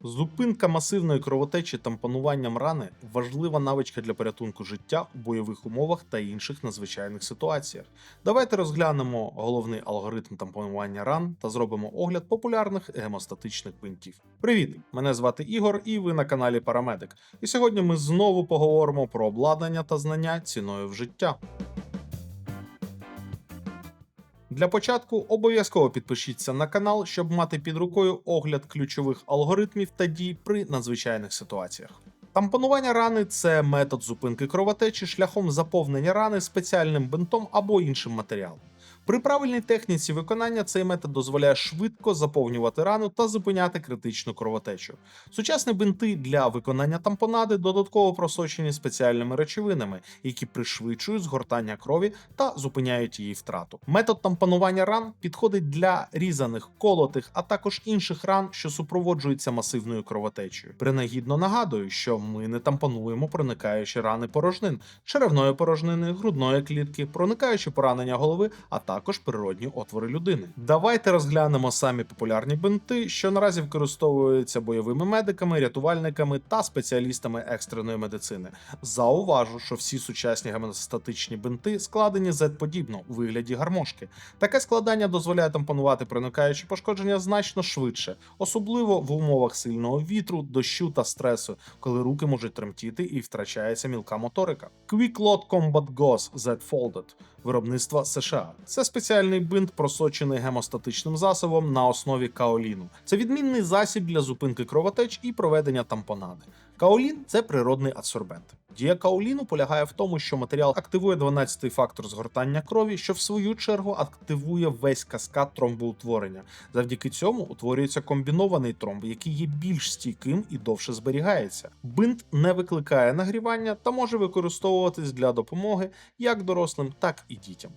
Зупинка масивної кровотечі тампонуванням рани важлива навичка для порятунку життя у бойових умовах та інших надзвичайних ситуаціях. Давайте розглянемо головний алгоритм тампонування ран та зробимо огляд популярних гемостатичних бинтів. Привіт! Мене звати Ігор, і ви на каналі Парамедик. І сьогодні ми знову поговоримо про обладнання та знання ціною в життя. Для початку обов'язково підпишіться на канал, щоб мати під рукою огляд ключових алгоритмів та дій при надзвичайних ситуаціях. Тампонування рани це метод зупинки кровотечі шляхом заповнення рани спеціальним бинтом або іншим матеріалом. При правильній техніці виконання цей метод дозволяє швидко заповнювати рану та зупиняти критичну кровотечу. Сучасні бинти для виконання тампонади додатково просочені спеціальними речовинами, які пришвидшують згортання крові та зупиняють її втрату. Метод тампонування ран підходить для різаних, колотих, а також інших ран, що супроводжуються масивною кровотечею. Принагідно нагадую, що ми не тампонуємо проникаючі рани порожнин, черевної порожнини, грудної клітки, проникаючі поранення голови, а також природні отвори людини. Давайте розглянемо самі популярні бинти, що наразі використовуються бойовими медиками, рятувальниками та спеціалістами екстреної медицини. Зауважу, що всі сучасні гемостатичні бинти складені Z-подібно у вигляді гармошки. Таке складання дозволяє тампонувати проникаючі пошкодження значно швидше, особливо в умовах сильного вітру, дощу та стресу, коли руки можуть тремтіти і втрачається мілка моторика. Quick Load Combat Gauze Z-Folded виробництва США. Це спеціальний бинт, просочений гемостатичним засобом на основі каоліну. Це відмінний засіб для зупинки кровотеч і проведення тампонади. Каолін це природний адсорбент. Дія каоліну полягає в тому, що матеріал активує 12-й фактор згортання крові, що в свою чергу активує весь каскад тромбоутворення. Завдяки цьому утворюється комбінований тромб, який є більш стійким і довше зберігається. Бинт не викликає нагрівання та може використовуватись для допомоги як дорослим, так і дітям.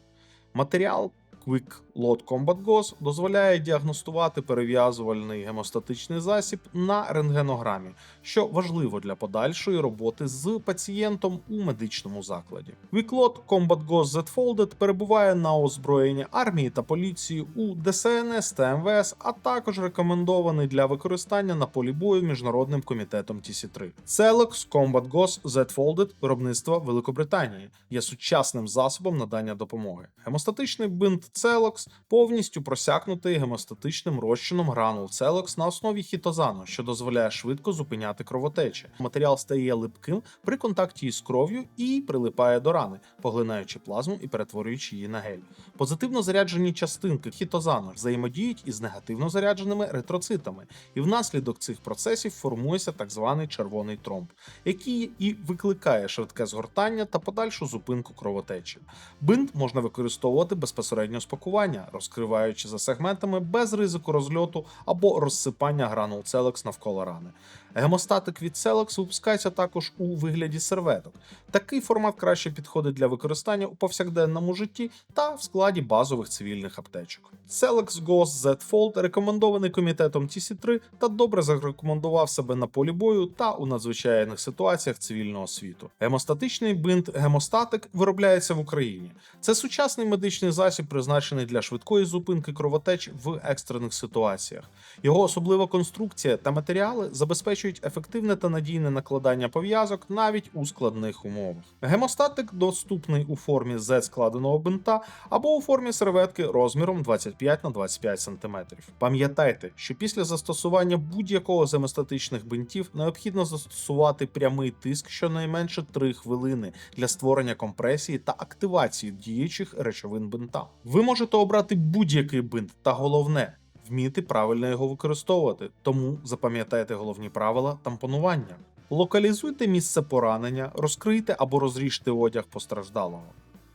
Матеріал Quick Load Combat Gauze дозволяє діагностувати перев'язувальний гемостатичний засіб на рентгенограмі, що важливо для подальшої роботи з пацієнтом у медичному закладі. Quick Load Combat Gauze Z-Folded перебуває на озброєнні армії та поліції у ДСНС та МВС, а також рекомендований для використання на полі бою міжнародним комітетом TC3. Celox Combat Gauze Z-Folded виробництва Великобританії є сучасним засобом надання допомоги. Гемостатичний бинт Celox повністю просякнутий гемостатичним розчином гранул Celox на основі хітозану, що дозволяє швидко зупиняти кровотечі. Матеріал стає липким при контакті із кров'ю і прилипає до рани, поглинаючи плазму і перетворюючи її на гель. Позитивно заряджені частинки хітозану взаємодіють із негативно зарядженими ретроцитами, і внаслідок цих процесів формується так званий червоний тромб, який і викликає швидке згортання та подальшу зупинку кровотечі. Бинт можна використовувати безпосередньо з пакування, розкриваючи за сегментами без ризику розльоту або розсипання гранул Celox навколо рани. Гемостатик від Celox випускається також у вигляді серветок. Такий формат краще підходить для використання у повсякденному житті та в складі базових цивільних аптечок. Celox Gauze Z Fold рекомендований комітетом TC3 та добре зарекомендував себе на полі бою та у надзвичайних ситуаціях цивільного світу. Гемостатичний бинт гемостатик виробляється в Україні. Це сучасний медичний засіб, призначений для швидкої зупинки кровотеч в екстрених ситуаціях. Його особлива конструкція та матеріали забезпечують ефективне та надійне накладання пов'язок навіть у складних умовах. Гемостатик доступний у формі Z складеного бинта або у формі серветки розміром 25 на 25 см. Пам'ятайте, що після застосування будь-якого з гемостатичних бинтів необхідно застосувати прямий тиск щонайменше 3 хвилини для створення компресії та активації діючих речовин бинта. Ви можете обрати будь-який бинт, та головне вміти правильно його використовувати. Тому запам'ятайте головні правила тампонування. Локалізуйте місце поранення, розкрийте або розріжте одяг постраждалого.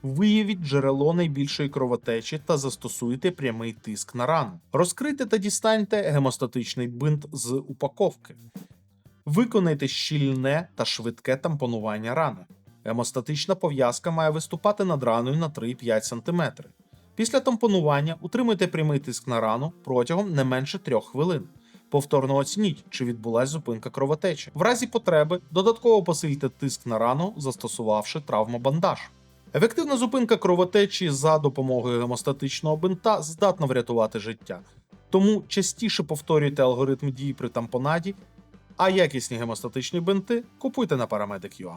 Виявіть джерело найбільшої кровотечі та застосуйте прямий тиск на рану. Розкрийте та дістаньте гемостатичний бинт з упаковки. Виконайте щільне та швидке тампонування рани. Гемостатична пов'язка має виступати над раною на 3-5 см. Після тампонування утримуйте прямий тиск на рану протягом не менше 3 хвилин. Повторно оцініть, чи відбулась зупинка кровотечі. В разі потреби додатково посильте тиск на рану, застосувавши травмобандаж. Ефективна зупинка кровотечі за допомогою гемостатичного бинта здатна врятувати життя. Тому частіше повторюйте алгоритм дій при тампонаді А якісні гемостатичні бинти купуйте на Paramedic.ua.